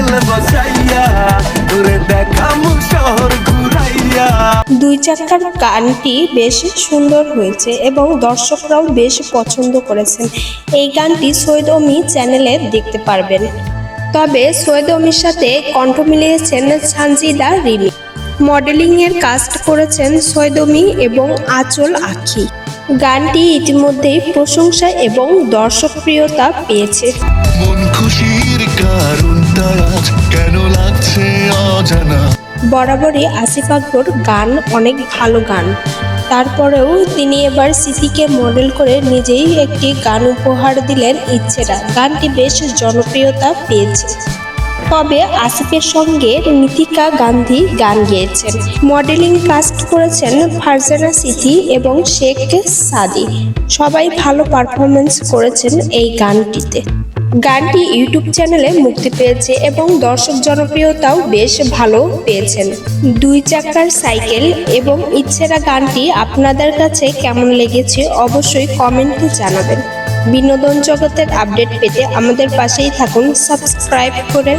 Cycle বসাইয়া তোরে দেখামু শহর ঘুরাইয়া। দুই চাকার গানটি বেশ সুন্দর হয়েছে এবং দর্শকরাও বেশ পছন্দ করেছেন। এই গানটি সৈয়দ অমি চ্যানেলে দেখতে পারবেন। তবে সৈয়দ অমির সাথে কণ্ঠ মিলিয়েছেন সানজিদা রিমি। মডেলিংয়ের কাস্ট করেছেন সৈয়দ অমি এবং আঁচল আখি। গানটি ইতিমধ্যেই প্রশংসা এবং দর্শকপ্রিয়তা পেয়েছে। মন খুশির অজানা। বরাবরই আসিফ আকবর গান, অনেক ভালো গান। তারপরেও তিনি এবার সিসিকে মডেল করে নিজেই একটি গান উপহার দিলেন ইচ্ছেরা। গানটি বেশ জনপ্রিয়তা পেয়েছে। তবে আসিফের সঙ্গে নীতিকা গান্ধী গান গেয়েছেন। মডেলিং কাস্ট করেছেন ফারজানা সিথি এবং শেখ সাদি। সবাই ভালো পারফরমেন্স করেছেন এই গানটিতে। গানটি ইউটিউব চ্যানেলে মুক্তি পেয়েছে এবং দর্শক জনপ্রিয়তাও বেশ ভালো পেয়েছেন। দুই চাকার সাইকেল এবং ইচ্ছেরা গানটি আপনাদের কাছে কেমন লেগেছে অবশ্যই কমেন্টে জানাবেন। বিনোদন জগতের আপডেট পেতে আমাদের পাশেই থাকুন, সাবস্ক্রাইব করে